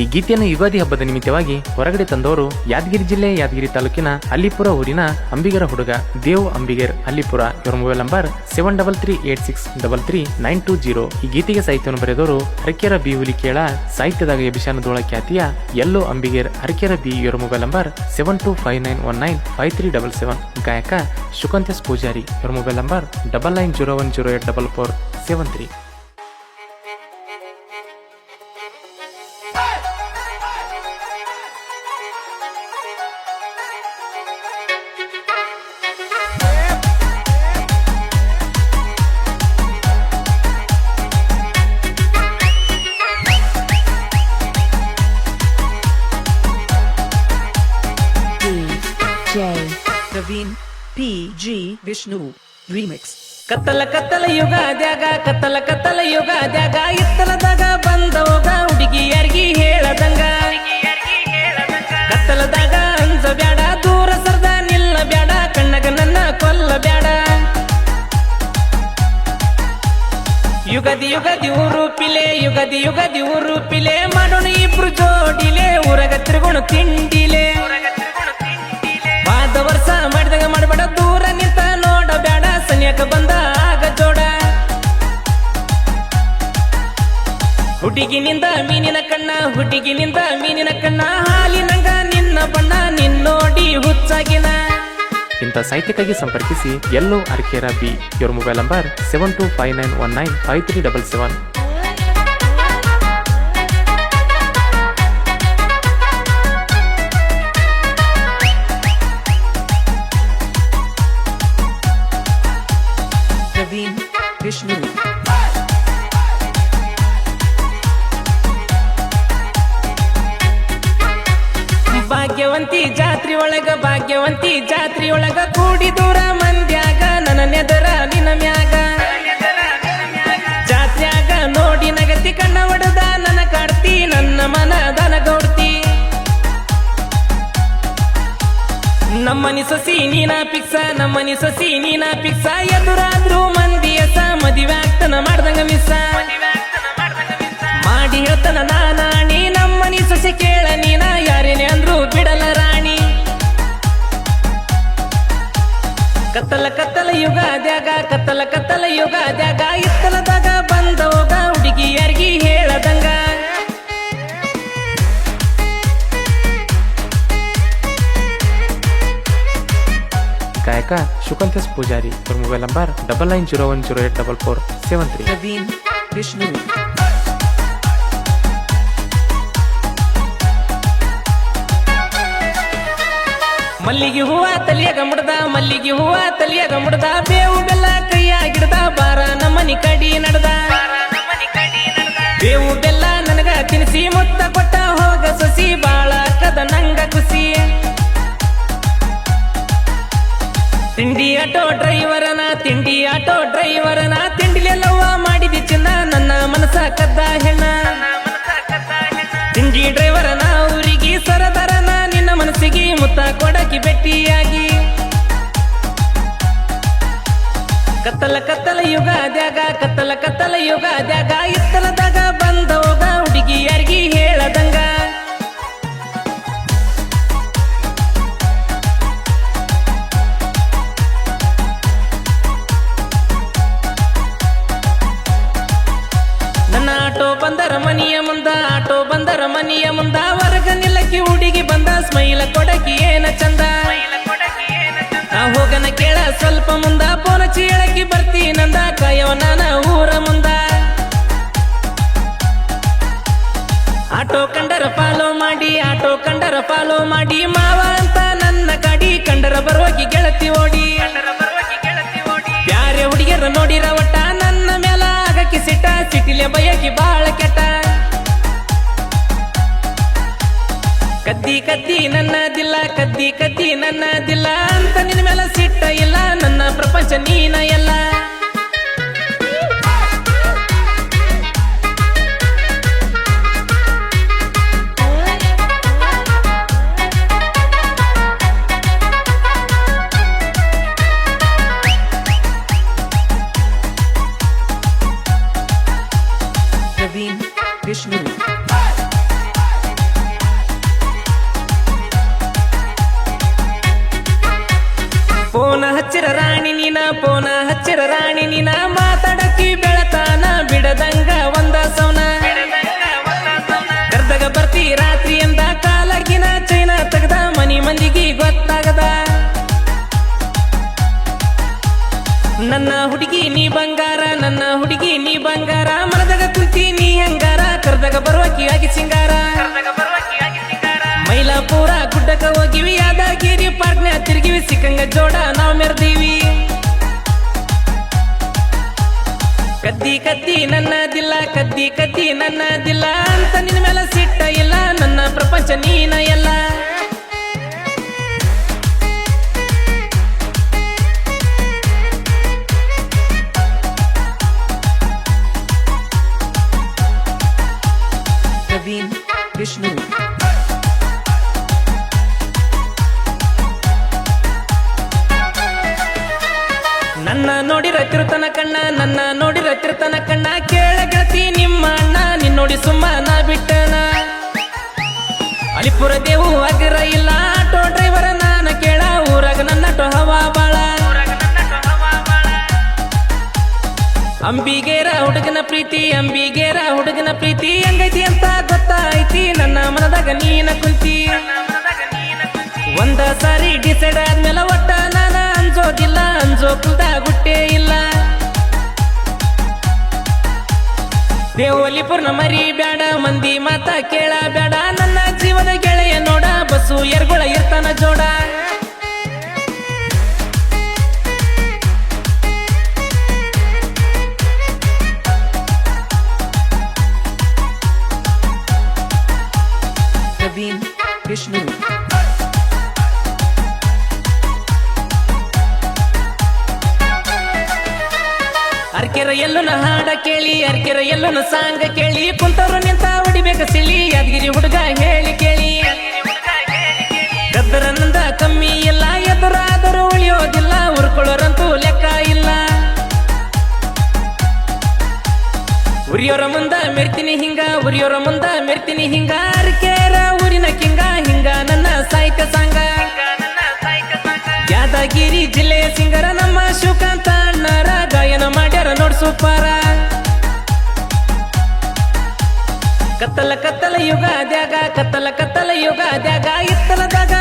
ಈ ಗೀತೆಯನ್ನು ಯುಗಾದಿ ಹಬ್ಬದ ನಿಮಿತ್ತವಾಗಿ ಹೊರಗಡೆ ತಂದವರು ಯಾದಗಿರಿ ಜಿಲ್ಲೆ ಯಾದಗಿರಿ ತಾಲೂಕಿನ ಅಲ್ಲಿಪುರ ಊರಿನ ಅಂಬಿಗರ ಹುಡುಗ ದೇವ್ ಅಂಬಿಗೇರ್ ಅಲ್ಲಿಪುರ. ಇವರ mobile number seven double three eight six double three nine two zero. ಈ ಗೀತೆಗೆ ಸಾಹಿತ್ಯವನ್ನು ಬರೆದವರು ಹರಕೆರ ಬಿ ಹುಲಿಕೇಳ ಸಾಹಿತ್ಯದಾಗ ಎಬಿಶಾನದೊಳ ಖ್ಯಾತಿಯ ಎಲ್ಲೋ ಅಂಬಿಗೇರ್ ಹರಕೆರ ಬಿ ಇವರ mobile number seven two five nine one nine five three double seven. ಗಾಯಕ ಶುಕಂತೇಶ್ ಪೂಜಾರಿ, ಇವರ mobile number double nine zero one zero eight double four seven three. Praveen ji Vishnu remix ಕತ್ತಲ ಕತ್ತಲ ಯುಗಾದ್ಯಾಗ, ಕತ್ತಲ ಕತ್ತಲ ಯುಗಾದ್ಯಾಗ ಇತ್ತಲದಾಗ ಬಂದ ಹುಡುಗಿ ಹುಡುಗಿಯರ್ಗಿ ಹೇಳದಂಗ. ಕತ್ತಲದಾಗ ಅಂಜ ಬ್ಯಾಡ, ದೂರ ಸರ್ದ ನಿಲ್ಲ ಬ್ಯಾಡ, ಕಣ್ಣಗ ನನ್ನ ಕೊಲ್ಲ ಬ್ಯಾಡ. ಯುಗದಿ ಯುಗದಿ ಊರು ಪಿಲೆ, ಯುಗದಿ ಯುಗದಿ ಊರು ಪಿಲೆ, ಮಾಡೋಣ ಇಬ್ರು ಜೋಡಿಲೆ, ಊರಗ ತಿರುಗೋಣ ತಿಂಡಿಲೆ ಕಣ್ಣ ಹುಡುಗಿನಿಂದ ಮೀನಿನ ಕಣ್ಣ, ಹಾಲಿನಂಗ ನಿನ್ನ ಬಣ್ಣ ನಿನ್ನೋಡಿ ಹುಚ್ಚಾಗಿನ. ಇಂಥ ಸಾಹಿತ್ಯಕ್ಕಾಗಿ ಸಂಪರ್ಕಿಸಿ ಎಲ್ಲೋ ಅರ್ಕೇರಾ B. Your mobile number seven two five nine one nine five three double seven ಭಾಗ್ಯವಂತಿ ಜಾತ್ರಿ ಒಳಗ ಭಾಗ್ಯವಂತಿ ಜಾತ್ರಿ ಒಳಗ ಕೂಡಿ ದೂರ ಮಂದ್ಯಾಗ, ನನ್ನ ನೆದರ ನಿನ್ನ ಮ್ಯಾಗ. ಜಾತ್ರ್ಯಾಗ ನೋಡಿ ನಗತಿ ಕಣ್ಣ ಒಡದ, ನನ್ನ ಕಾಡ್ತಿ, ನನ್ನ ಮನ ದನ ಗೌಡ್ತಿ. ನಮ್ಮನಿ ಸಸಿ ನೀನ ಪಿಕ್ಸ, ನಮ್ಮನಿ ಸಸಿ ನೀನ ಪಿಕ್ಸ, ಎದುರಾದ್ರು ಮಂದಿಯಸ ಮದಿವೆ ಆಗ್ತನ ಮಾಡ್ದಂಗ ಮಿಸ್ಸ. ಮಾಡಿ ಹೇಳ್ತನ ನಾನಾಣಿ ನಮ್ಮನಿ ಸಸಿ ಕೇಳ ಯುಗಾದ್ಯಾಗ ಕತ್ತಲ ಕತ್ತಲ ಯುಗಾದ್ಯಾಗ ಇತ್ತಲದಾಗ ಬಂದ ಹೋಗ ಹುಡುಗಿಯರ್ಗಿ ಹೇಳದಂಗ. ಗಾಯಕ ಶುಕಂತಸ್ ಪೂಜಾರಿ ಇವರ mobile number double nine zero one zero eight double four seven three Praveen Vishnu ಮಲ್ಲಿಗೆ ಹೂವ ತಲಿಯ ಗಂಬಡ್ದ ಮಲ್ಲಿಗೆ ಹೂವ ತಲಿಯ ಗಂಬಡ್ದ ಬೇವು ಬೆಲ್ಲ ಕೈಯಾಗಿಡ್ದ, ಬಾರ ನಮ್ಮನಿ ಕಡಿ ನಡ್ದ. ಬೇವು ಬೆಲ್ಲ ನನಗ ತಿನ್ಸಿ ಮುತ್ತ ಕೊಟ್ಟ, ಹೋಗ ಸಸಿ ಬಾಳ ಕದ ನಂಗ ಖುಷಿ ತಿಂಡಿ ಆಟೋ ಡ್ರೈವರನ ಯುಗಾದ್ಯಾಗ, ಕತ್ತಲ ಕತ್ತಲ ಯುಗಾದ್ಯಾಗ ಇತ್ತಲದಾಗ ಹುಡುಗಿ ಹುಡುಗಿಯರ್ಗಿ ಹೇಳದಂಗ. ನನ್ನ ಆಟೋ ಬಂದರ ಮನಿಯ ಮುಂದ, ಆಟೋ ಬಂದರ ಮನಿಯ ಮುಂದ, ಹೊರಗ ನಿಲ್ಲಕ್ಕಿ ಹುಡುಗಿ ಬಂದ, ಸ್ಮೈಲ ಕೊಡಕಿ ಕಂಡರ ಫಾಲೋ ಮಾಡಿ ಮಾವ ಅಂತ ನನ್ನ ಕಡಿ ಕಂಡರ ಬರುವಾಗಿ ಗೆಳತಿ ಓಡಿ. ಬ್ಯಾರೆ ಹುಡುಗಿಯರ ನೋಡಿರ ಒಟ್ಟ ನನ್ನ ಮೇಲ ಆಗಕ್ಕೆ ಸಿಟ್ಟ, ಸಿಟಿಲೆ ಬಯಕಿ ಬಾಳ ಕೆಟ್ಟ. ಕದ್ದಿ ಕದ್ದಿ ನನ್ನದಿಲ್ಲ, ಕದ್ದಿ ಕದ್ದಿ ನನ್ನದಿಲ್ಲ ಅಂತ ನಿನ್ನ ಮೇಲೆ ಸಿಟ್ಟ ಇಲ್ಲ, ನನ್ನ ಪ್ರಪಂಚ ನೀನ ಎಲ್ಲ. ಹಚ್ಚಿರ ರಾಣಿ ನೀನ ಪೋನ ಹಚ್ಚಿರ ರಾಣಿ ನೀನ ಮಾತಾಡಕ್ಕಿ ಬೆಳತಾನ ಬಿಡದಂಗ ಒಂದ ಸೌನ. ಕರ್ದಾಗ ಬರ್ತಿ ರಾತ್ರಿ ಎಂದ ಕಾಲಗಿನ ಚೈನ ತೆಗದ ಮನಿ ಮಂದಿಗೆ ಗೊತ್ತಾಗದ. ನನ್ನ ಹುಡುಗಿ ನೀ ಬಂಗಾರ ನನ್ನ ಹುಡುಗಿ ನೀ ಬಂಗಾರ ಮನದಾಗ ಕುಂತಿ ನೀ ಹಂಗಾರ ಕರ್ದಾಗ ಬರುವಕಿ ಆಗಿ ಸಿಂಗಾರ. ಮೈಲಾಪುರ ಗುಡ್ಡಕ್ಕ ಹೋಗಿವಿ ಆದಾಗಿ ತಿರುಗಿವಿ, ಸಿಕ್ಕಂಗ ಜೋಡ ನಾವ್ ಮೆರ್ದೀವಿ. ಕದ್ದಿ ಕದ್ದಿ ನನ್ನದಿಲ್ಲ, ಕದ್ದಿ ಕದ್ದಿ ನನ್ನದಿಲ್ಲ ಅಂತ ನಿನ್ ಮೇಲೆ ಸಿಟ್ಟ ಇಲ್ಲ, ನನ್ನ ಪ್ರಪಂಚ ನೀನ ಎಲ್ಲ. ನನ್ನ ರತಿರುತನ ಕಣ್ಣ, ನನ್ನ ನೋಡಿ ರತಿರುತನ ಕಣ್ಣ. ಕೇಳ ಗೆಳತಿ ನಿಮ್ಮ ಅಣ್ಣ ನಿನ್ ನೋಡಿ ಸುಮ್ಮನ ಬಿಟ್ಟನ. ಅಲಿಪುರ ದೇವು ಅಗ್ರ ಇಲ್ಲ, ಆಟೋ ಡ್ರೈವರ ನಾನು ಕೇಳ. ಊರಾಗ ನನ್ನ ಟೊಹವಾ ಹವಾ ಬಾಳ. ಅಂಬಿಗೇರ ಹುಡುಗನ ಪ್ರೀತಿ, ಅಂಬಿಗೇರ ಹುಡುಗನ ಪ್ರೀತಿ. ಹೆಂಗೈತಿ ಅಂತ ಗೊತ್ತಾಯ್ತಿ, ನನ್ನ ಮನದಾಗ ನೀನ ಕುಂತಿ. ಒಂದ ಸಾರಿ ಡಿಸೈಡ್ ಆದ್ಮೇಲೆ ಒಟ್ಟ ನಾನು ಅಂಜೋದಿಲ್ಲ ಅಂಜೋ ದೇವಲಿಪುರ್ನ ಮರಿ ಬ್ಯಾಡ, ಮಂದಿ ಮಾತಾ ಕೇಳ ಬ್ಯಾಡ. ನನ್ನ ಜೀವನ ಗೆಳೆಯ ನೋಡ, ಬಸ್ಸು ಎರ್ಗೊಳ ಇರ್ತಾನ ಜೋಡ. ಎಲ್ಲನ ಹಾಡ ಕೇಳಿ, ಅರ್ಕಿರ ಎಲ್ಲನ ಸಾಂಗ ಕೇಳಿ, ಕುಂತವ್ರು ನಿಂತ ಹೊಡಿಬೇಕ ಸಿಳಿ ಯಾದಗಿರಿ ಹುಡುಗ ಹೇಳಿ ಕೇಳಿ. ಗದ್ದರನಂದ ಕಮ್ಮಿ ಇಲ್ಲ, ಎದುರಾದರೂ ಉಳಿಯೋದಿಲ್ಲ, ಉರ್ಕೊಳ್ಳೋರಂತೂ ಲೆಕ್ಕ ಇಲ್ಲ. ಉರಿಯೋರ ಮುಂದ ಮೆರ್ತೀನಿ ಹಿಂಗ, ಉರಿಯೋರ ಮುಂದ ಮೆರ್ತೀನಿ ಹಿಂಗ, ಅರ್ಕೇರ ಊರಿನ ಕಿಂಗ, ಹಿಂಗ ನನ್ನ ಸಾಹಿತ್ಯ ಸಂಗ ಸೂಪರ. ಕತ್ತಲ ಕತ್ತಲ ಯುಗ ಜಾಗ ಕತ್ತಲ ಕತ್ತಲ ಯುಗ ಜಾಗ ಇತ್ತಲದಾಗ